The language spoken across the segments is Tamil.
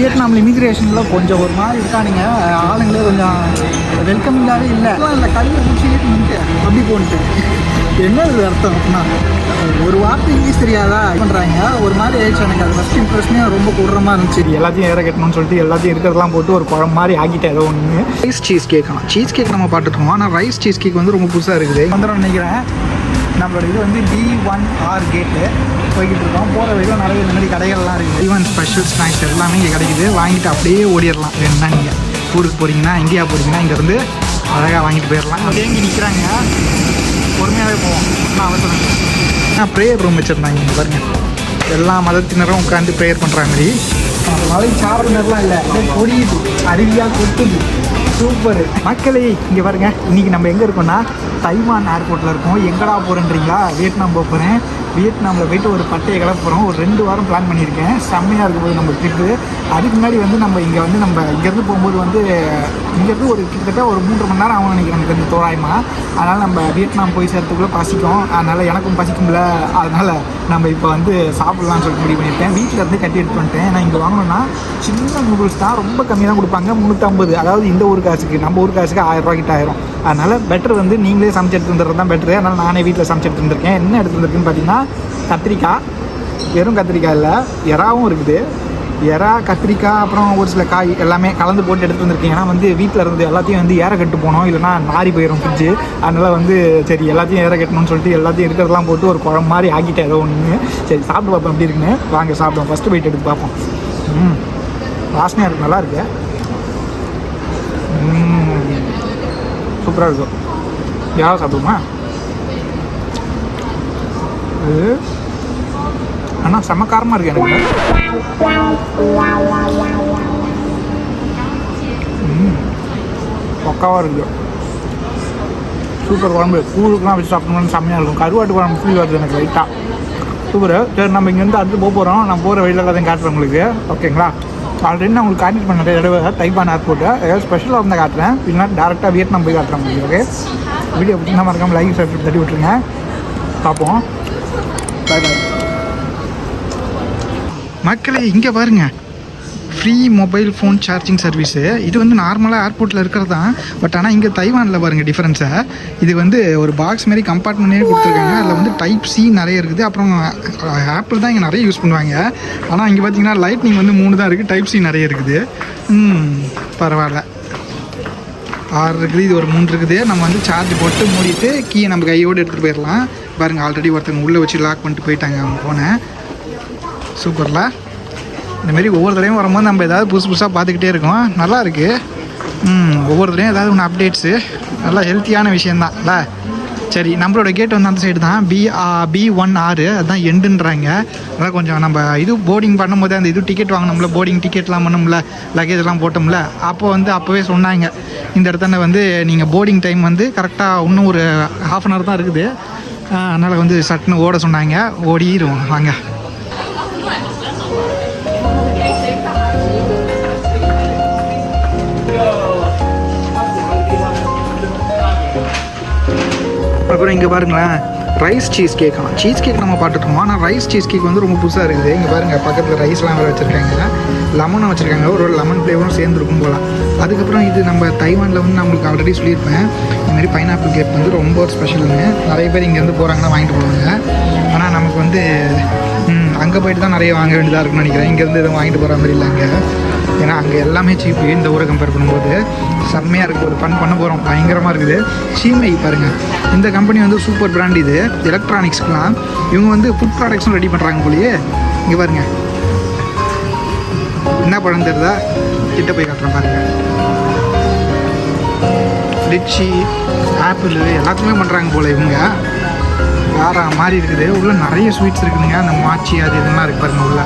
வியட்நாமில் இமிக்ரேஷனில் கொஞ்சம் ஒரு மாதிரி இருக்கானுங்க. ஆளுங்களே கொஞ்சம் வெல்கமிங்காகவே இல்லை. இல்லை கல்வியை முடிச்சுட்டு அப்படி போன்ட்டு. என்ன இது அர்த்தம்? அப்படின்னா ஒரு வார்த்தை இங்கிலீஷ் தெரியாதா? பண்ணுறாங்க ஒரு மாதிரி ஆயிடுச்சு எனக்கு. அது ஃபஸ்ட் இம்ப்ரெஷனே ரொம்ப கொடூரமாக இருந்துச்சு. எல்லாத்தையும் ஏற கட்டணும்னு சொல்லிட்டு எல்லாத்தையும் இருக்கிறதெல்லாம் போட்டு ஒரு குழம்பு மாதிரி ஆக்கிட்டேன் ஏதோ ஒன்று rice cheese cake cheese cake நம்ம பார்த்துட்டோம் ஆனால் ரைஸ் சீஸ் கேக் வந்து ரொம்ப புதுசாக இருக்குது. வந்துடும் நினைக்கிறேன். நம்மளோட இது வந்து டி ஒன் ஆர் கேட்டு போய்கிட்டு இருக்கோம் போகிற வரைக்கும் நிறைய இந்த மாதிரி கடைகள்லாம் இருக்குது. டி ஒன் ஸ்பெஷல் ஸ்நாக்ஸ் எல்லாமே இங்கே கிடைக்குது. வாங்கிட்டு அப்படியே ஓடிடலாம். வேணும்னா நீங்கள் ஊருக்கு போகிறீங்கன்னா இந்தியா போகிறீங்கன்னா இங்கேருந்து அழகாக வாங்கிட்டு போயிடலாம். அப்படியே இங்கே நிற்கிறாங்க பொறுமையாகவே போவோம். நான் அவசரம் நான் ப்ரேயர் ரூம் வச்சுருந்தாங்க இங்கே பாருங்கள் எல்லா மதத்தினரும் உட்காந்து ப்ரேயர் பண்ணுற மாதிரி. மலை சாப்பிட்றதுலாம் இல்லை. கொடியுது. அருவியாக கொட்டுது. சூப்பர் மக்களே இங்கே பாருங்க. இன்னைக்கு நம்ம எங்கே இருக்கோம்னா தைவான் ஏர்போர்ட்டில் இருக்கோம். எங்கடா போகிறேன்றீங்களா வியட்நாம் போக போகிறேன் வியட்நாமில் போயிட்டு ஒரு பட்டையை கிளப்புறோம். ஒரு ரெண்டு வாரம் பிளான் பண்ணியிருக்கேன். செம்மையாக இருக்கும் போது நம்ம ட்ரிப்பு அதுக்கு முன்னாடி வந்து நம்ம இங்கே வந்து நம்ம இங்கேருந்து போகும்போது வந்து இங்கேருந்து ஒரு கிட்டத்தட்ட ஒரு மூன்று மணி நேரம் ஆகும் நினைக்கிறேன். எனக்கு வந்து தோராயமாக அதனால் நம்ம வியட்நாம் போய் சேர்த்துக்குள்ளே பசிக்கும். அதனால் எனக்கும் பசிக்கும்ல அதனால் நம்ம இப்போ வந்து சாப்பிட்லாம்னு சொல்லிட்டு முடிவு பண்ணியிருக்கேன். வீட்டில் இருந்து கட்டி எடுத்து வந்துட்டேன். நான் இங்கே வாங்கணும்னா சின்ன நூடுல்ஸ் தான் ரொம்ப கம்மியாக தான் கொடுப்பாங்க. முந்நூற்றம்பது அதாவது இந்த ஊர் காசுக்கு நம்ம ஊர் காசுக்கு ஆயிரம் ரூபா கிட்ட ஆயிரும். அதனால் பெட்டர் வந்து நீங்களே சமைச்சு எடுத்து வந்துடுறது தான் பெட்ரு அதனால் நானே வீட்டில் சமைச்சு எடுத்து வந்திருக்கேன். என்ன எடுத்து வந்திருக்குன்னு பார்த்தீங்கன்னா கத்திரிக்காய். வெறும் கத்திரிக்காய் இல்லை எறாவும் இருக்குது. எறா கத்திரிக்காய் அப்புறம் ஒரு சில காய் எல்லாமே கலந்து போட்டு எடுத்து வந்திருக்கேன். ஏன்னா வந்து வீட்டில் இருந்து எல்லாத்தையும் வந்து ஏற கட்டு போனோம். இல்லைனா நாரி போயிடும் ஃப்ரிட்ஜு அதனால் வந்து சரி எல்லாத்தையும் ஏற கட்டணும்னு சொல்லிட்டு எல்லாத்தையும் இருக்கிறதெல்லாம் போட்டு ஒரு குழம்பு மாதிரி ஆக்கிட்டேன். ஏதோ ஒன்று சரி சாப்பிட்டு பார்ப்போம் எப்படி இருக்குன்னு. வாங்க சாப்பிடுவோம். ஃபஸ்ட்டு போயிட்டு எடுத்து பார்ப்போம். ம். வாசனையாக இருக்கு. நல்லா இருக்கு. சூப்பராக இருக்கும். யாரும் சாப்பிடுமா அது ஆனால் செம்ம காரமாக இருக்கு எனக்கு. பக்காவாக இருக்குது சூப்பர் குழம்பு. கூழுக்குலாம் வச்சு சாப்பிடணும்னு செம்மையாக இருக்கும். கருவாட்டு குழம்பு ஃபீல் வருது எனக்கு லைட்டாக சூப்பர். சரி நம்ம இங்கேருந்து அடுத்து போக போகிறோம் நான் போகிற வழியில் எல்லாத்தையும் காட்டுறேன் உங்களுக்கு. ஓகேங்களா? ஆல்ரெடி நான் உங்களுக்கு கான்டெக்ட் பண்ண தடவை தைப்பான் ஏர்போர்ட்டு ஏதாவது ஸ்பெஷலாக இருந்தால் காட்டுறேன். இல்லைனா டேரெக்டாக வியட்நாம் போய் காட்டுறேன் உங்களுக்கு ஓகே வீடியோ பிடிச்சா மறக்காமல் லைக் சப்ஸ்கிரைப் தட்டி விட்டுருங்க. பார்ப்போம். மக்களே இங்கே பாருங்கள் free mobile phone charging service இது வந்து நார்மலாக ஏர்போர்ட்டில் இருக்கிறது தான். பட் ஆனால் இங்கே தைவானில் பாருங்கள் டிஃப்ரென்ஸை இது வந்து ஒரு பாக்ஸ் மாதிரி கம்பார்ட்மெண்ட்டே கொடுத்துருக்காங்க. அதில் வந்து டைப் சி நிறைய இருக்குது. அப்புறம் ஆப்பிள் தான் இங்கே நிறைய யூஸ் பண்ணுவாங்க. ஆனால் இங்கே பார்த்தீங்கன்னா லைட்னிங் வந்து மூணு தான் இருக்குது டைப் சி நிறைய இருக்குது. ம் பரவாயில்ல. ஆறு இருக்குது. இது ஒரு மூணு இருக்குது. நம்ம வந்து சார்ஜ் போட்டு மூடிட்டு கீயை நம்ம கையோடு எடுத்துகிட்டு போயிடலாம். பாருங்கள் ஆல்ரெடி ஒருத்தங்க உள்ளே வச்சு லாக் பண்ணிட்டு போயிட்டாங்க அவங்க ஃபோனை சூப்பரில் இந்த மாதிரி ஒவ்வொரு தடவையும் வரும்போது நம்ம ஏதாவது புதுசு புதுசாக பார்த்துக்கிட்டே இருக்கோம். நல்லா இருக்குது ஒவ்வொரு தடவையும் ஏதாவது ஒன்று அப்டேட்ஸு நல்லா ஹெல்த்தியான விஷயந்தான்ல சரி நம்மளோட கேட் வந்து அந்த சைடு தான். பி பி ஒன் ஆறு அதுதான் எண்டுன்றாங்க அதான் கொஞ்சம் நம்ம இது போர்டிங் பண்ணும்போது அந்த இது டிக்கெட் வாங்கினோம்ல போர்டிங் டிக்கெட்லாம் பண்ணோம்ல லக்கேஜ்லாம் போட்டோம்ல அப்போ வந்து அப்போவே சொன்னாங்க. இந்த இடத்துல வந்து நீங்கள் போர்டிங் டைம் வந்து கரெக்டாக இன்னும் ஒரு ஹாஃப் அன் ஹவர் தான் இருக்குது. அதனால் வந்து சட்டுன்னு ஓட சொன்னாங்க. ஓடிடுவோம் வாங்க. அப்புறம் இங்கே பாருங்களேன் ரைஸ் சீஸ் கேட்கலாம் சீஸ் கேக் நம்ம பார்த்துட்டோம்? ஆனால் ரைஸ் சீஸ் கேக் வந்து ரொம்ப புதுசாக இருக்குது. இங்கே பாருங்கள் பக்கத்தில் ரைஸ்லாம் வேறு வச்சுருக்காங்க. லெமனும் வச்சுருக்காங்க. ஒரு லெமன் ஃப்ளேவரும் சேர்ந்துருக்கும் போகலாம் அதுக்கப்புறம் இது நம்ம தைவானில் வந்து நம்மளுக்கு ஆல்ரெடி சொல்லியிருப்பேன். இந்த மாதிரி பைனாப்பிள் கேக் வந்து ரொம்ப ஸ்பெஷலுங்க நிறைய பேர் இங்கேருந்து போகிறாங்கன்னா வாங்கிட்டு போவாங்க. ஆனால் நமக்கு வந்து அங்கே போயிட்டு தான் நிறைய வாங்க வேண்டியதாக இருக்கும்னு நினைக்கிறேன். இங்கேருந்து எதுவும் வாங்கிட்டு போகிற மாதிரி இல்லை அங்கே. ஏன்னா அங்கே எல்லாமே சீப்பு இந்த ஊரை கம்பேர் பண்ணும்போது செம்மையாக இருக்குது ஒரு ஃபன் பண்ண போகிறோம் பயங்கரமாக இருக்குது. சீமை பாருங்கள் இந்த கம்பெனி வந்து சூப்பர் பிராண்ட் இது. எலக்ட்ரானிக்ஸ்க்குலாம் இவங்க வந்து ஃபுட் ப்ராடக்ட்ஸும் ரெடி பண்ணுறாங்க போலியே. இங்கே பாருங்கள் என்ன பழம் தெரியுதா? கிட்ட போய் காட்டுறேன் பாருங்கள் லிச்சி ஆப்பிள் எல்லாத்துக்குமே பண்ணுறாங்க போல் இவங்க. வேறு மாதிரி இருக்குது. உள்ளே நிறைய ஸ்வீட்ஸ் இருக்குதுங்க. அந்த மாச்சி அது இதெல்லாம் இருக்குது பாருங்க உள்ள.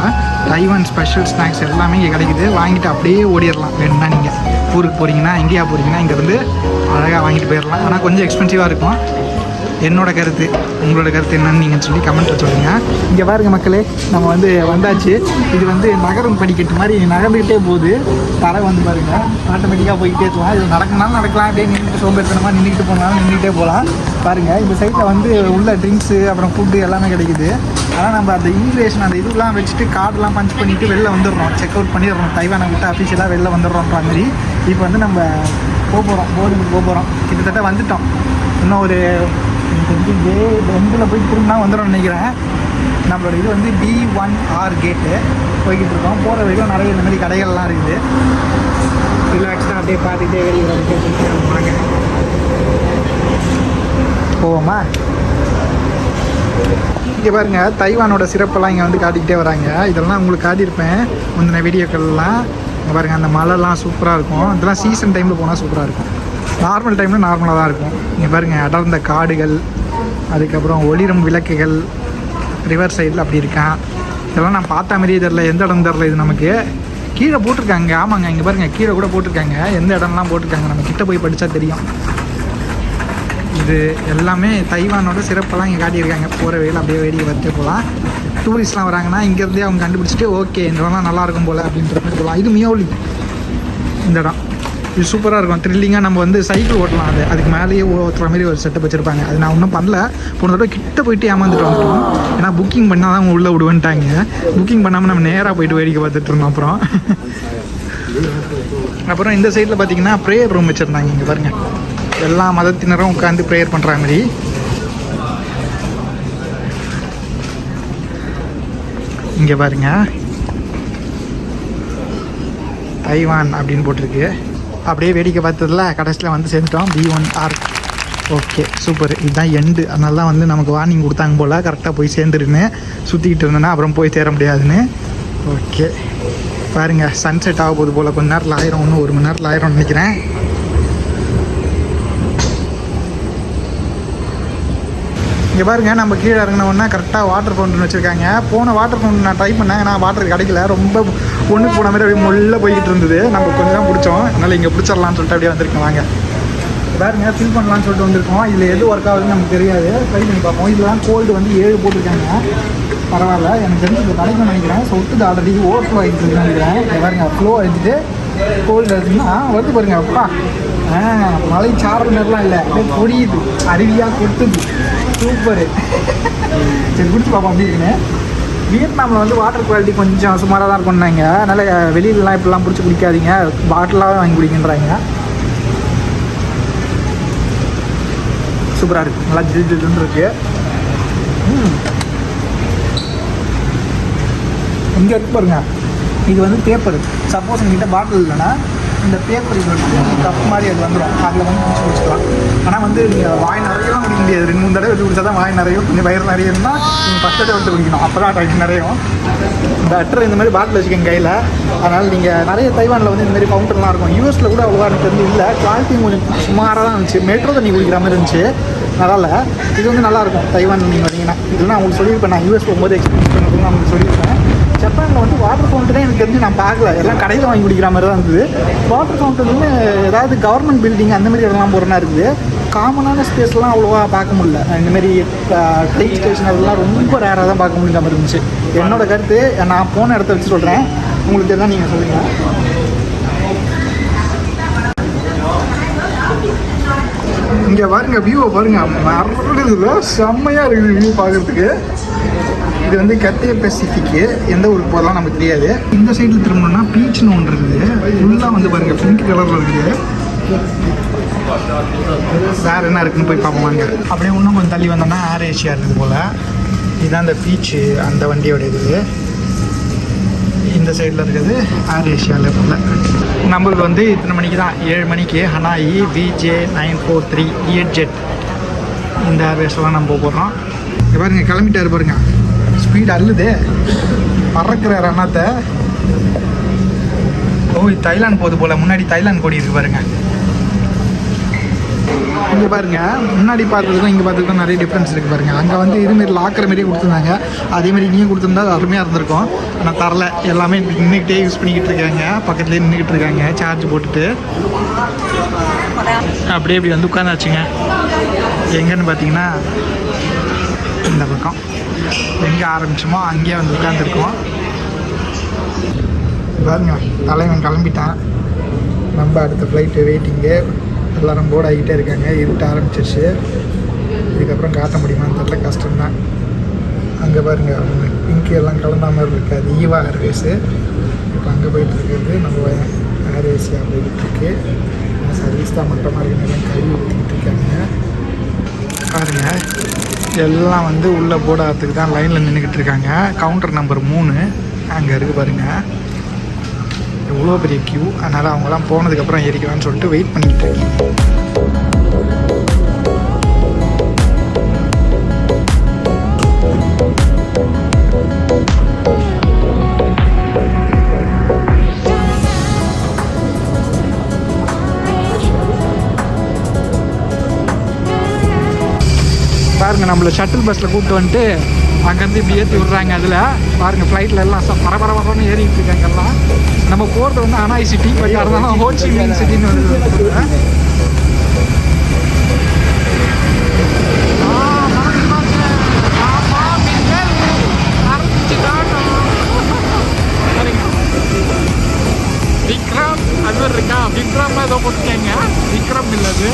தைவான் ஸ்பெஷல் ஸ்நாக்ஸ் எல்லாமே இங்கே கிடைக்குது. வாங்கிட்டு அப்படியே ஓடிடலாம். வேணும்னா நீங்கள் ஊருக்கு போகிறீங்கன்னா எங்கேயா போகிறீங்கன்னா இங்கேருந்து அழகாக வாங்கிட்டு போயிடலாம். ஆனால் கொஞ்சம் எக்ஸ்பென்சிவாக இருக்கும். என்னோட கருத்து உங்களோட கருத்து என்னன்னு நீங்கள் சொல்லி கமெண்ட்டில் சொல்லுங்கள் இங்கே பாருங்க மக்களே நம்ம வந்து வந்தாச்சு. இது வந்து நகரும் படிக்கட்டு மாதிரி நகர்ந்துக்கிட்டே போகுது. தரை வந்து பாருங்க ஆட்டோமேட்டிக்காக போய்கிட்டே இருக்கலாம். இது நடக்கணும்னாலும் நடக்கலாம். அப்படியே நின்றுட்டு சோம்பேறித்தனமாக நின்றுட்டு போனாலும் நின்றுட்டே போகலாம். பாருங்கள் இந்த சைட்டில் வந்து உள்ள ட்ரிங்க்ஸு அப்புறம் ஃபுட்டு எல்லாமே கிடைக்குது. ஆனால் நம்ம அந்த இமிக்ரேஷன் அந்த இதெல்லாம் வச்சுட்டு கார்டெலாம் பஞ்ச் பண்ணிவிட்டு வெளில வந்துடுறோம். செக் அவுட் பண்ணிடுறோம். தைவானை விட்டு அஃபிஷியலாக வெளில வந்துடுறோன்ற மாதிரி. இப்போ வந்து நம்ம போக போகிறோம் போர்டுக்கு போக போகிறோம் கிட்டத்தட்ட வந்துட்டோம். இன்னும் ஒரு எனக்கு தெரிஞ்சு டே ரெண்டில் போய் திரும்பினா வந்துடும் நினைக்கிறேன். நம்மளோட இது வந்து டி ஒன் ஆர் கேட்டு போய்கிட்டு இருக்கோம். போகிற வரைக்கும் நிறைய இந்த மாதிரி கடைகள்லாம் இருக்குது. ரிலாக்ஸ்டாக அப்படியே பார்த்துட்டே வெளியே போகிறாங்க போவோமா? இங்கே பாருங்க தைவானோட சிறப்பெல்லாம் இங்கே வந்து காட்டிக்கிட்டே வராங்க. இதெல்லாம் உங்களுக்கு காட்டியிருப்பேன். முந்தின வீடியோக்கள்லாம். இங்கே பாருங்க அந்த மழைலாம் சூப்பராக இருக்கும். இதெல்லாம் சீசன் டைமில் போனால் சூப்பராக இருக்கும். நார்மல் டைமில் நார்மலாக தான் இருக்கும். இங்கே பாருங்கள் அடர்ந்த காடுகள் அதுக்கப்புறம் ஒளிரும் விளக்குகள் ரிவர் சைடில் அப்படி இருக்கான் இதெல்லாம் நான் பார்த்த மாதிரியே தெரில எந்த இடம் தெரில இது நமக்கு? கீழே போட்டிருக்காங்க. ஆமாங்க இங்கே பாருங்கள் கீழே கூட போட்டிருக்காங்க. எந்த இடம்லாம் போட்டிருக்காங்க? நம்ம கிட்ட போய் படித்தா தெரியும். இது எல்லாமே தைவானோட சிறப்பெல்லாம் இங்கே காட்டியிருக்காங்க. போகிற வேலை அப்படியே வேடிக்கை பார்த்துட்டு போகலாம். டூரிஸ்ட்லாம் வராங்கன்னா இங்கேருந்தே அவங்க கண்டுபிடிச்சிட்டு ஓகே இந்த இடம்லாம் நல்லா இருக்கும் போல் அப்படின்ற மாதிரி போகலாம். இது மியோலி. இந்த இடம். இது சூப்பராக இருக்கும். த்ரில்லிங்காக நம்ம வந்து சைக்கிள் ஓட்டலாம் அது. அதுக்கு மேலேயே ஓட்டுற மாதிரி ஒரு செட்டப் வச்சுருப்பாங்க. அது நான் ஒன்றும் பண்ணல. போன தடவை கிட்ட போயிட்டு ஏமாந்துட்டு வந்துட்டோம் ஏன்னா புக்கிங் பண்ணால் தான் அவங்க உள்ளே விடுவேன்ட்டாங்க. புக்கிங் பண்ணாமல் நம்ம நேராக போயிட்டு வேடிக்கை பார்த்துட்டு இருந்தோம் அப்புறம். அப்புறம் இந்த சைடில் பார்த்தீங்கன்னா ப்ரேயர் ரூம் வச்சுருந்தாங்க இங்கே பாருங்கள் எல்லா மதத்தினரும் உட்காந்து ப்ரேயர் பண்ணுற மாதிரி. இங்கே பாருங்க. தைவான் அப்படின்னு போட்டிருக்கு. அப்படியே வேடிக்கை பார்த்ததுல கடைசியில் வந்து சேர்ந்துட்டோம். B one R okay super இதுதான் எண்டு அதனால தான் வந்து நமக்கு வார்னிங் கொடுத்தாங்க போல். கரெக்டாக போய் சேர்ந்துருன்னு சுற்றிக்கிட்டு இருந்தேன்னா அப்புறம் போய் சேர முடியாதுன்னு. ஓகே பாருங்கள் சன்செட் ஆக போது போல். கொஞ்ச நேரத்தில் ஆயிரம். ஒன்று ஒரு மணி நேரத்தில் ஆயிரம்னு நினைக்கிறேன். இங்கே பாருங்க நம்ம கீழே இறங்கினோன்னா கரெக்டாக வாட்டர் ஃபவுண்டன் வச்சுருக்காங்க. போன வாட்டர் ஃபவுண்டன் நான் ட்ரை பண்ணேன் ஆனால் வாட்டர் கிடைக்கல ரொம்ப ஒன்றுக்கு போன மாதிரி அப்படியே முள்ள போய்கிட்டு இருந்தது. நம்ம கொஞ்சம் தான் பிடிச்சோம் அதனால் இங்கே பிடிச்சிடலான்னு சொல்லிட்டு அப்படியே வந்திருக்கோம். வாங்க. பாருங்க ஃபில் பண்ணலான்னு சொல்லிட்டு வந்திருக்கோம். இதில் எது ஒர்க் ஆகுதுன்னு நமக்கு தெரியாது. ட்ரை பண்ணி பார்ப்போம். இதெல்லாம் கோல்டு வந்து ஏழு போட்டிருக்காங்க. பரவாயில்ல. எனக்கு தெரிஞ்சு இந்த கிடைக்கும்னு நினைக்கிறேன். சொட்டுது ஆல்ரெடி ஓவர் ஃப்ளோ ஆகிட்டு நினைக்கிறேன். பாருங்க ஃப்ளோ ஆகிட்டு கோல்டு ஆச்சுன்னா வருது பாருங்க அப்பா. ஆ மலை சாரல் மாதிரிலாம் இல்லை. அப்படியே பொடியுது அருவியாக கொட்டுது. சூப்பரு. சரி குடிச்சு பார்ப்போம் அப்படி இருக்குன்னு. வியட்நாமில் வந்து வாட்டர் குவாலிட்டி கொஞ்சம் சுமாராக தான் இருக்கும்னாங்க அதனால் வெளியிலலாம் இப்படிலாம் பிடிச்சி குடிக்காதீங்க. பாட்டிலாகவே வாங்கி குடிக்கின்றாங்க சூப்பராக இருக்குது நல்லா ஜில் ஜில்னு இருக்கு. இங்கே இருக்கு பாருங்க. இது வந்து பேப்பர் சப்போஸ் எங்கிட்ட பாட்டில் இல்லைன்னா இந்த பேப்பர் இது வந்து கப் மாதிரி அது வந்துடும் அதில் வந்து குடிச்சு குடிச்சிக்கலாம் ஆனால் வந்து நீங்கள் வாய் நிறையலாம் குடிக்க முடியாது. ரெண்டு மூணு தடவை வச்சு குடிச்சா தான் வாய் நிறையும் கொஞ்சம் வயிறு நிறைய இருந்தால் நீங்கள் ஃபஸ்ட் தடவை எடுத்து குடிக்கணும். அப்போ தான் வயிறு நிறையும். பெட்டர் இந்த மாதிரி பாட்டில் வச்சுக்கோங்க கையில். அதனால் நீங்கள் நிறைய தைவானில் வந்து இந்த மாதிரி கவுண்டர்லாம் இருக்கும். யூஎஸில் கூட அவ்வளோவா எனக்கு தெரிஞ்சு இல்லை. குவாலிட்டி கொஞ்சம் சுமாராக தான் இருந்துச்சு. மெட்ரோ தண்ணி குடிக்கிற மாதிரி இருந்துச்சு. நல்லா இல்லை. இது வந்து நல்லாயிருக்கும் தைவான் நீங்கள் வந்தீங்கன்னா. இதெல்லாம் அவங்களுக்கு சொல்லியிருப்பேன். நான் யூஎஸ் போகும்போது எக்ஸ்பீரியன்ஸ் பண்ணுறதுன்னு அவங்களுக்கு சொல்லியிருப்பேன். ஜப்பானில் வந்து வாட்டர் ஃபவுண்டன் எனக்கு தெரிஞ்சு நான் பார்க்கல. எல்லாம் கடையில் வாங்கி குடிக்கிற மாதிரி தான் இருந்தது. வாட்டர் ஃபவுண்டன்னு ஏதாவது கவர்மெண்ட் பில்டிங் அந்த மாதிரி இடம்லாம் போகிறனா இருக்குது. காமனான ஸ்பேஸ்லாம் அவ்வளோவா பார்க்க முடியல. இந்தமாரி ட்ரெயின் ஸ்டேஷன் அதெல்லாம் ரொம்ப ரேராக தான் பார்க்க முடியாம இருந்துச்சு. என்னோட கருத்து நான் போன இடத்த வச்சு சொல்கிறேன் உங்களுக்கு தான் நீங்கள் சொல்லுங்கள் இங்கே பாருங்க வியூவை பாருங்க. மறந்துடுதுல செம்மையாக இருக்குது வியூ பார்க்குறதுக்கு. இது வந்து கத்திய பெசிஃபிக்கு எந்த ஊருக்கு போகலாம் நமக்கு தெரியாது. இந்த சைடில் திரும்பணும்னா பீச்னு ஒன்று இருக்குது. ஃபுல்லாக வந்து பாருங்க பிங்க் கலரில் இருக்குது. வேற என்ன இருக்குன்னு போய் பார்ப்போம் வாங்க. அப்படியே இன்னும் கொஞ்சம் தள்ளி வந்தோம்னா ஏர் ஏஷியா இருக்குது போல். இதுதான் அந்த பீச்சு அந்த வண்டியோட இது இந்த சைடில் இருக்குது ஏர் ஏஷியாவில் போல். நம்மளுக்கு வந்து இத்தனை மணிக்கு தான்? ஏழு மணிக்கு Hanoi VJ nine four three e jet இந்த ஏர்வேஸ்லாம் நம்ம போகிறோம் பாருங்கள் பாருங்க பாருங்கள் பாருங்க. ஸ்பீடு அல்லுது பறக்கிற ரணத்தை ஓ தைலாண்ட் போகுது போல். முன்னாடி தைலாண்ட் கொடி இருக்கு பாருங்க. இங்கே பாருங்க. முன்னாடி பார்த்ததுக்கும் இங்கே பார்த்ததுக்கும் நிறைய டிஃப்ரென்ஸ் இருக்குது பாருங்க. அங்கே வந்து இதுமாரி லாக்கிற மாதிரியே கொடுத்துருந்தாங்க. அதேமாதிரி இங்கேயும் கொடுத்துருந்தா அது அருமையாக இருந்திருக்கும். ஆனால் தரல. எல்லாமே நின்றுக்கிட்டே யூஸ் பண்ணிக்கிட்டு இருக்காங்க. பக்கத்துலேயே நின்றுக்கிட்டு இருக்காங்க. சார்ஜ் போட்டுட்டு. அப்படியே இப்படி வந்து உட்காந்தாச்சுங்க எங்கன்னு பார்த்தீங்கன்னா இந்த பக்கம். எங்கே ஆரம்பிச்சோமோ அங்கேயே வந்து உட்காந்துருக்கோம் பாருங்க தலைவன் கிளம்பிட்டான். நம்ம அடுத்த ஃப்ளைட்டு வெயிட்டிங்கு எல்லோரும் போர்ட் ஆகிட்டே இருக்காங்க. இருட்ட ஆரம்பிச்சிருச்சு. இதுக்கப்புறம் காட்ட முடியுமான்னு தெரில கஷ்டம்தான். அங்கே பாருங்கள் அவங்க பிங்க் எல்லாம் கலந்த மாதிரி இருக்காது. ஈவா ஏர்வேஸு இப்போ அங்கே போயிட்டு இருக்கிறது நம்ம ஏர் ஏசியா போயிட்டு இருக்கு. சர்வீஸ் தான் மட்டமாக மாதிரி நிறைய கழுவி ஊற்றிக்கிட்டு இருக்காங்க. பாருங்கள் எல்லாம் வந்து உள்ளே போடாததுக்கு தான் லைனில் நின்றுக்கிட்டு இருக்காங்க. கவுண்டர் நம்பர் மூணு. அங்கே இருக்குது பாருங்கள் எவ்வளோ பெரிய க்யூ அதனால் அவங்களாம் போனதுக்கப்புறம் ஏறிக்கலாம்னு சொல்லிட்டு வெயிட் பண்ணிட்டு இருக்கேன் பாருங்க நம்மளை ஷட்டில் பஸ்ஸில் கூப்பிட்டு வந்துட்டு அங்கேருந்து இப்படி ஏற்றி விடுறாங்க அதில். பாருங்க ஃப்ளைட்டில் எல்லாம் ச- ஏறிட்டு இருக்காங்க எல்லாம். நம்ம போகிறது வந்து அனாய் சிட்டி பட் அதனால ஹோச்சி மீன் சிட்டின்னு வந்து விக்ரம் அது இருக்கா? விக்ரம் ஏதோ போட்டுருக்காங்க. விக்ரம் இல்லது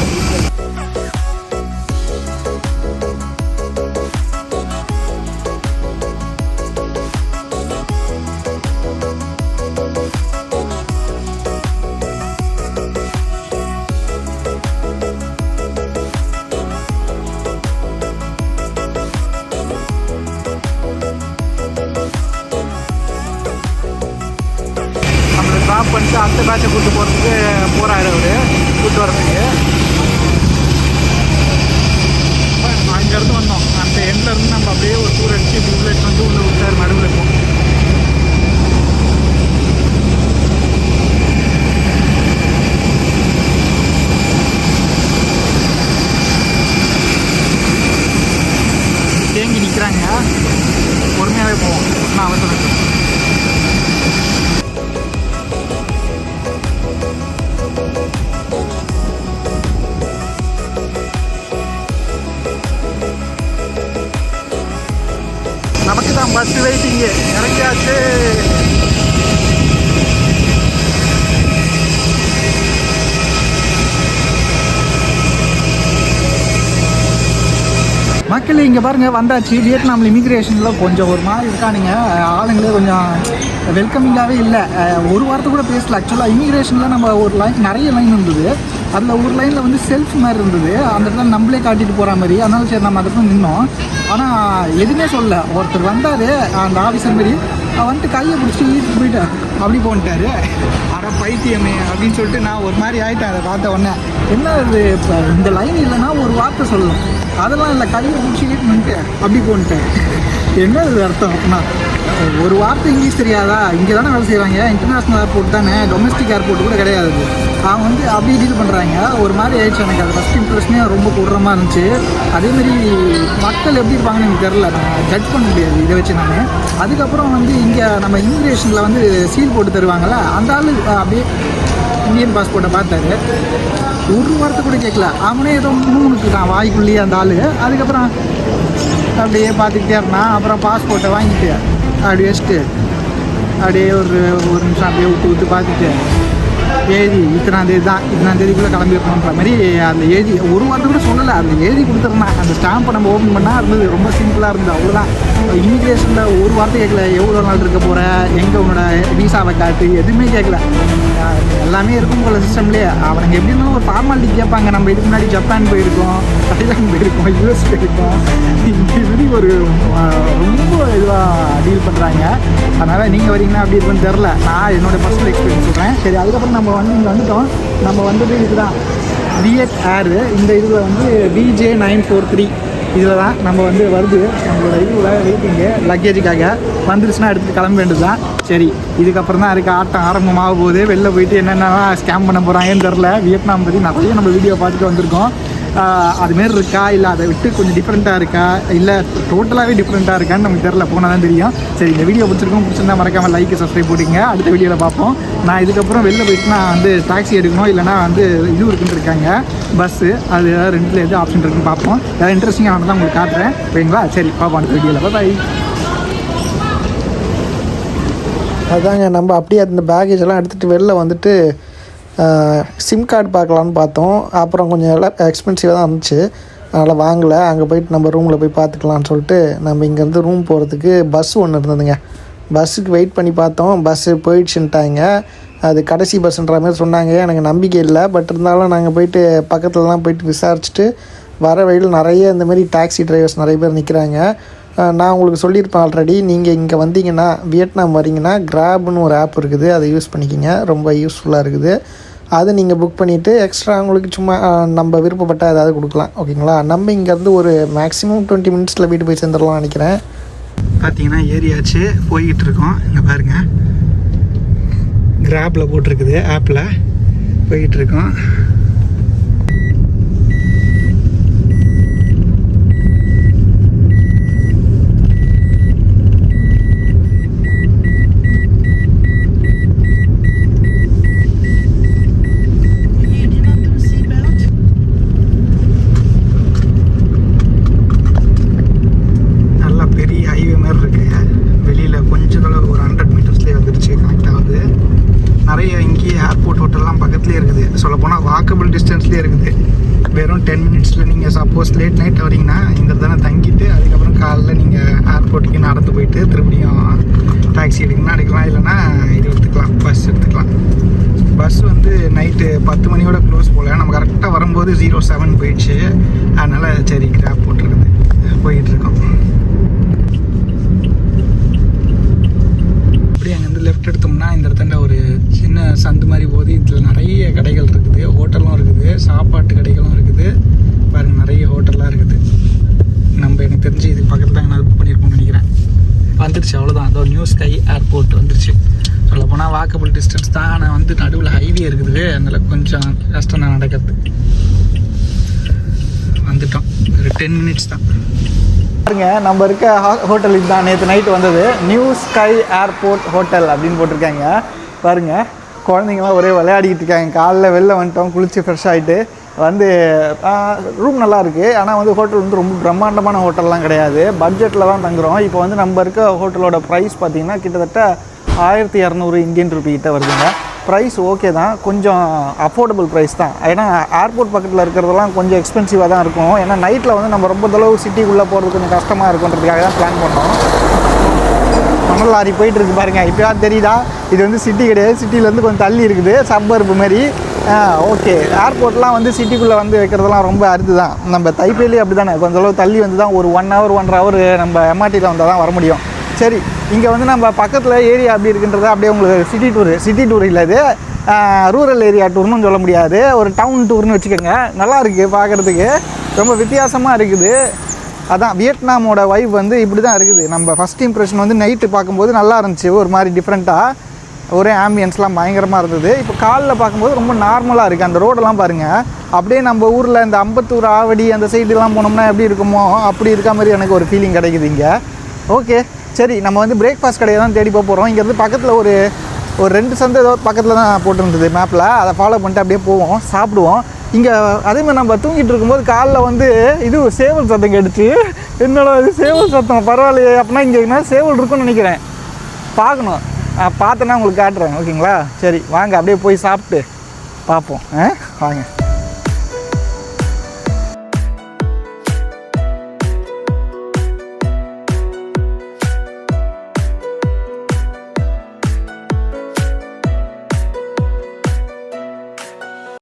மக்கள் இங்கே பாருங்கள் வந்தாச்சு. வியட்நாமில் இமிக்ரேஷனில் கொஞ்சம் ஒரு மாதிரி இருக்கானுங்க. ஆளுங்களே கொஞ்சம் வெல்கமிங்காகவே இல்லை. ஒரு வாரத்தை கூட பேசல. ஆக்சுவலாக இமிக்ரேஷனில் நம்ம ஒரு லைன் நிறைய லைன் இருந்தது. அதில் ஒரு லைனில் வந்து செல்ஃப் மாதிரி இருந்தது. அந்த இடத்துல நம்மளே காட்டிட்டு போகிற மாதிரி. அதனால சரி நம்ம அதுக்கு நின்னோம். ஆனால் எதுவுமே சொல்லல. ஒருத்தர் வந்தார் அந்த ஆஃபீஸர் மாதிரி அவர் வந்துட்டு கையை பிடிச்சி இழுத்து போயிட்டார் அப்படி போன்ட்டாரு. அட பைத்தியமே அப்படின்னு சொல்லிட்டு நான் ஒரு மாதிரி ஆயிட்டேன் அதை பார்த்த உடனே. என்ன இது இப்போ இந்த லைன் இல்லைன்னா ஒரு வார்த்தை சொல்லலாம். அதெல்லாம் இல்லை கையை பிடிச்சி இழுத்துட்டு அப்படி போன்ட்டேன் என்ன இது அர்த்தம்? அப்படின்னா ஒரு வார்த்தை இங்கிலீஷ் தெரியாதா? இங்கே தானே வேலை செய்கிறாங்க இன்டர்நேஷ்னல் ஏர்போர்ட் தானே. டொமஸ்டிக் ஏர்போர்ட் கூட கிடையாது. அவன் அவங்க வந்து அப்படி டீல் பண்ணுறாங்க ஒரு மாதிரி ஆயிடுச்சு எனக்கு. அது ஃபஸ்ட் இம்ப்ரெஷனே ரொம்ப கொடூரமாக இருந்துச்சு. அதேமாரி மக்கள் எப்படி இருப்பாங்கன்னு எனக்கு தெரில நான் ஜட்ஜ் பண்ண முடியாது. இதை வச்சு நான். அதுக்கப்புறம் வந்து இங்கே நம்ம இமிக்ரேஷனில் வந்து சீல் போட்டு தருவாங்கள்ல அந்த ஆள் அப்படியே இந்தியன் பாஸ்போர்ட்டை பார்த்தாரு. ஒரு வார்த்தை கூட கேட்கல. அவனே ஏதோ மூணுக்கு தான் வாய்க்குள்ளேயே அந்த ஆள். அதுக்கப்புறம் அப்படியே பார்த்துக்கிட்டே இருந்தான். அப்புறம் பாஸ்போர்ட்டை வாங்கிட்டு அப்படி வச்சுட்டு அப்படியே ஒரு ஒரு நிமிஷம் அப்படியே விட்டு விட்டு பார்த்துட்டு எழுதி இத்தனாம் தேதி தான் இத்தனாம் தேதிக்குள்ளே கிளம்பிருக்கணுன்ற மாதிரி அந்த எழுதி ஒரு வார்த்தை கூட சொல்லலை. அந்த எழுதி கொடுத்துருந்தான் அந்த ஸ்டாம்பை நம்ம ஓப்பன் பண்ணால் இருந்தது ரொம்ப சிம்பிளாக இருந்தது அவ்வளோதான் இமிக்ரேஷனில் ஒரு வார்த்தை கேட்கல எவ்வளோ நாள் இருக்க போகிற எங்கே உன்னோட விசாவை காட்டு எதுவுமே கேட்கல. எல்லாமே இருக்கும் போல சிஸ்டம்லேயே அவனுங்க எப்படி இருந்தாலும் ஒரு ஃபார்மாலிட்டி கேட்பாங்க. நம்ம இதுக்கு முன்னாடி ஜப்பான் போயிருக்கோம் தைலாண்ட் போயிருக்கோம் யூஎஸ் போயிருக்கோம். இங்கே இப்படி ஒரு ரொம்ப இதுவாக டீல் பண்ணுறாங்க அதனால் நீங்கள் வரீங்கன்னா அப்படி இருக்குன்னு தெரில நான் என்னோட பர்சனல் எக்ஸ்பீரியன்ஸ் சொல்கிறேன் சரி அதுக்கப்புறம் நம்ம வந்து இங்கே வந்துட்டோம். நம்ம வந்தது இதுதான். விஎட் ஏர் இந்த இதில் வந்து விஜே நைன் ஃபோர் த்ரீ இதில் தான் நம்ம வந்து வருது. நம்மளோட இதுவில் வெயிட்டிங்கு லக்கேஜுக்காக வந்துருச்சுன்னா எடுத்து கிளம்ப வேண்டியது தான் சரி இதுக்கப்புறம் தான் அதுக்கு ஆட்டம் ஆரம்பமாக போகுது. வெளில போயிட்டு என்னென்னலாம் ஸ்கேம் பண்ண போகிறாங்கன்னு தெரில வியட்நாம் பற்றி நிறைய நம்ம வீடியோ பார்த்துட்டு வந்திருக்கோம். அதுமாரி இருக்கா? இல்லை அதை விட்டு கொஞ்சம் டிஃப்ரெண்ட்டாக இருக்கா? இல்லை டோட்டலாகவே டிஃப்ரெண்ட்டாக இருக்கான்னு நமக்கு தெரில போனால் தான் தெரியும். சரி இந்த வீடியோ பிடிச்சிருக்கோம் பிடிச்சிருந்தா மறக்காமல் லைக் சப்ஸ்கிரைப் போட்டுங்க அடுத்த வீடியோவில் பார்ப்போம். நான் இதுக்கப்புறம் வெளில போயிட்டு நான் வந்து டாக்ஸி எடுக்கணும் இல்லைனா வந்து இது இருக்குன்னு இருக்காங்க. பஸ்ஸு அது ஏதாவது ரெண்டில் எது ஆப்ஷன் இருக்குன்னு பார்ப்போம். ஏதாவது இன்ட்ரெஸ்டிங்காக தான் உங்களுக்கு காட்டுறேன். ஓகேங்களா சரி பார்ப்போம் அடுத்த வீடியோவில் பாய் அதாங்க நம்ம அப்படியே அந்த பேகேஜ் எல்லாம் எடுத்துகிட்டு வெளில வந்துட்டு சிம் கார்டு பார்க்கலான்னு பார்த்தோம். அப்புறம் கொஞ்சம் எல்லாம் எக்ஸ்பென்சிவாக தான் இருந்துச்சு. அதனால் வாங்கலை. அங்கே போயிட்டு நம்ம ரூமில் போய் பார்த்துக்கலான்னு சொல்லிட்டு நம்ம இங்கேருந்து ரூம் போகிறதுக்கு பஸ் ஒன்று இருந்ததுங்க. பஸ்ஸுக்கு வெயிட் பண்ணி பார்த்தோம். பஸ்ஸு போயிடுச்சுன்ட்டாங்க. அது கடைசி பஸ்ஸுன்ற மாதிரி சொன்னாங்க. எனக்கு நம்பிக்கை இல்லை. பட் இருந்தாலும் நாங்கள் போயிட்டு பக்கத்துலலாம் போயிட்டு விசாரிச்சுட்டு வர வழியில் நிறைய இந்த மாதிரி டாக்ஸி டிரைவர்ஸ் நிறைய பேர் நிற்கிறாங்க நான் உங்களுக்கு சொல்லியிருப்பேன் ஆல்ரெடி நீங்கள் இங்கே வந்தீங்கன்னா வியட்நாம் வரீங்கன்னா கிராப்னு ஒரு ஆப் இருக்குது. அதை யூஸ் பண்ணிக்கிங்க. ரொம்ப யூஸ்ஃபுல்லாக இருக்குது. அதை நீங்கள் புக் பண்ணிவிட்டு எக்ஸ்ட்ரா உங்களுக்கு சும்மா நம்ம விருப்பப்பட்ட ஏதாவது கொடுக்கலாம். ஓகேங்களா? நம்ம இங்கேருந்து ஒரு மேக்ஸிமம் டுவெண்ட்டி மினிட்ஸில் வீட்டு போய் சேர்ந்துடலாம் நினைக்கிறேன். பார்த்தீங்கன்னா ஏரியாச்சு போய்கிட்டு இருக்கோம். இங்கே பாருங்கள் கிராப்பில் போட்டிருக்குது ஆப்பில் போய்கிட்டு இருக்கோம் You did not do a seatbelt? நல்லா பெரிய ஹைவே மாதிரி இருக்கு வெளியில் கொஞ்சம் தொலைவு ஒரு ஹண்ட்ரட் மீட்டர்ஸ்லேயே வந்துருச்சு கனெக்ட் ஆகுது நிறைய இங்கேயே ஏர்போர்ட் ஹோட்டல்லாம் பக்கத்துலேயே இருக்குது. சொல்லப்போனால் வாக்கபிள் டிஸ்டன்ஸ்லேயே இருக்குது. வெறும் டென் மினிட்ஸில் நீங்கள் சப்போஸ் லேட் நைட் வரீங்கன்னா இந்த தானே தங்கிட்டு அதுக்கப்புறம் காலைல நீங்கள் ஏர்போர்ட்டுக்கு நடந்து போயிட்டு திரும்பியும் டாக்ஸி எடுக்கணும்னா எடுக்கலாம் இல்லைன்னா இது எடுத்துக்கலாம். பஸ் எடுத்துக்கலாம். பஸ் வந்து நைட்டு பத்து மணியோட க்ளோஸ் போகல நம்ம கரெக்டாக வரும்போது ஜீரோ செவன் போயிடுச்சு. அதனால் சரி கிராப் போட்டிருக்குது இருக்கோம் அப்படியே அங்கேருந்து பார்த்தீங்கன்னா இந்த இடத்துல ஒரு சின்ன சந்து மாதிரி போகுது இதில் நிறைய கடைகள் இருக்குது. ஹோட்டலும் இருக்குது. சாப்பாட்டு கடைகளும் இருக்குது. பாருங்க நிறைய ஹோட்டல்லாம் இருக்குது. நம்ம எனக்கு தெரிஞ்சு இது பக்கத்தில் தான் நான் புக் பண்ணியிருக்கோம்னு நினைக்கிறேன். வந்துருச்சு அவ்வளோதான் அதோ நியூ ஸ்கை ஏர்போர்ட் வந்துருச்சு. சொல்ல போனால் வாக்கபிள் டிஸ்டன்ஸ் தான். ஆனால் வந்து நடுவில் ஹைவே இருக்குது. அதனால் கொஞ்சம் கஷ்டம் தான் நடக்கிறது. வந்துட்டோம். ஒரு டென் மினிட்ஸ் தான். பாருங்க நம்ம இருக்க ஹோட்டல் இதுதான். நேற்று நைட்டு வந்தது. நியூ ஸ்கை ஏர்போர்ட் ஹோட்டல் அப்படின்னு போட்டிருக்காங்க. பாருங்க குழந்தைங்களாம் ஒரே விளையாடிக்கிட்டு இருக்காங்க. காலைல வெளில வந்துட்டோம் குளிச்சு ஃப்ரெஷ் ஆகிட்டு வந்து ரூம் நல்லா இருக்குது ஆனால் வந்து ஹோட்டல் வந்து ரொம்ப பிரம்மாண்டமான ஹோட்டல்லாம் கிடையாது. பட்ஜெட்டில் தான் தங்குறோம். இப்போ வந்து நம்ம இருக்க ஹோட்டலோட ப்ரைஸ் பார்த்தீங்கன்னா கிட்டத்தட்ட ஆயிரத்தி இரநூறு இந்தியன் ருபி கிட்ட வருதுங்க. ப்ரைஸ் ஓகே தான். கொஞ்சம் அஃபோர்டபுள் ப்ரைஸ் தான். ஏன்னா ஏர்போர்ட் பக்கத்தில் இருக்கிறதெல்லாம் கொஞ்சம் எக்ஸ்பென்சிவாக தான் இருக்கும். ஏன்னா நைட்டில் வந்து நம்ம ரொம்ப தளவு சிட்டிக்குள்ளே போகிறது கொஞ்சம் கஷ்டமாக இருக்குன்றதுக்காக தான் பிளான் பண்ணோம். மணல் லாரி போயிட்டு இருக்கு பாருங்கள் இப்போ தெரியுதா? இது வந்து சிட்டி கிடையாது. சிட்டிலேருந்து கொஞ்சம் தள்ளி இருக்குது. சப்பர்பு மாதிரி ஓகே ஏர்போர்ட்லாம் வந்து சிட்டிக்குள்ளே வந்து வைக்கிறதெல்லாம் ரொம்ப அரிது தான். நம்ம தைப்பேலி அப்படி தானே கொஞ்சம் அளவு தள்ளி வந்து தான் ஒரு ஒன் ஹவர் ஒன்றரை ஹவர் நம்ம எம்ஆர்டியில் வந்தால் தான் வர முடியும். சரி இங்கே வந்து நம்ம பக்கத்தில் ஏரியா அப்படி இருக்குன்றது அப்படியே உங்களுக்கு சிட்டி டூர் சிட்டி டூர் இல்லை இது. ரூரல் ஏரியா டூர்னு சொல்ல முடியாது. ஒரு டவுன் டூர்னு வச்சுக்கோங்க. நல்லா இருக்குது பார்க்குறதுக்கு ரொம்ப வித்தியாசமாக இருக்குது. அதான் வியட்நாமோட வைப் வந்து இப்படி தான் இருக்குது. நம்ம ஃபஸ்ட் இம்ப்ரெஷன் வந்து நைட்டு பார்க்கும்போது நல்லா இருந்துச்சு. ஒரு மாதிரி டிஃப்ரெண்ட்டாக ஒரே ஆம்பியன்ஸ்லாம் பயங்கரமாக இருந்தது. இப்போ காலில் பார்க்கும்போது ரொம்ப நார்மலாக இருக்குது அந்த ரோடெல்லாம் பாருங்கள் அப்படியே நம்ம ஊரில் இந்த அம்பத்தூர் ஆவடி அந்த சைடுலாம் போனோம்னா எப்படி இருக்குமோ அப்படி இருக்க மாதிரி எனக்கு ஒரு ஃபீலிங் கிடைக்குது இங்கே. ஓகே சரி நம்ம வந்து பிரேக்ஃபாஸ்ட் கடையை தான் தேடி போக போகிறோம் இங்கேருந்து பக்கத்தில் ஒரு ஒரு ரெண்டு சந்தை ஏதோ பக்கத்தில் தான் போட்டிருந்தது மேப்பில் அதை ஃபாலோ பண்ணிட்டு அப்படியே போவோம் சாப்பிடுவோம். இங்கே அதேமாதிரி நம்ம தூங்கிட்டு இருக்கும்போது காலைல வந்து இது சேவல் சத்தம் கெடுச்சு என்னடா இது சேவல் சத்தம்? பரவாயில்லையே. அப்படின்னா இங்கே என்ன சேவல் இருக்குன்னு நினைக்கிறேன். பார்க்கணும். பார்த்தேன்னா உங்களுக்கு காட்டுறேன். ஓகேங்களா? சரி வாங்க அப்படியே போய் சாப்பிட்டு பார்ப்போம். ஆ? வாங்க.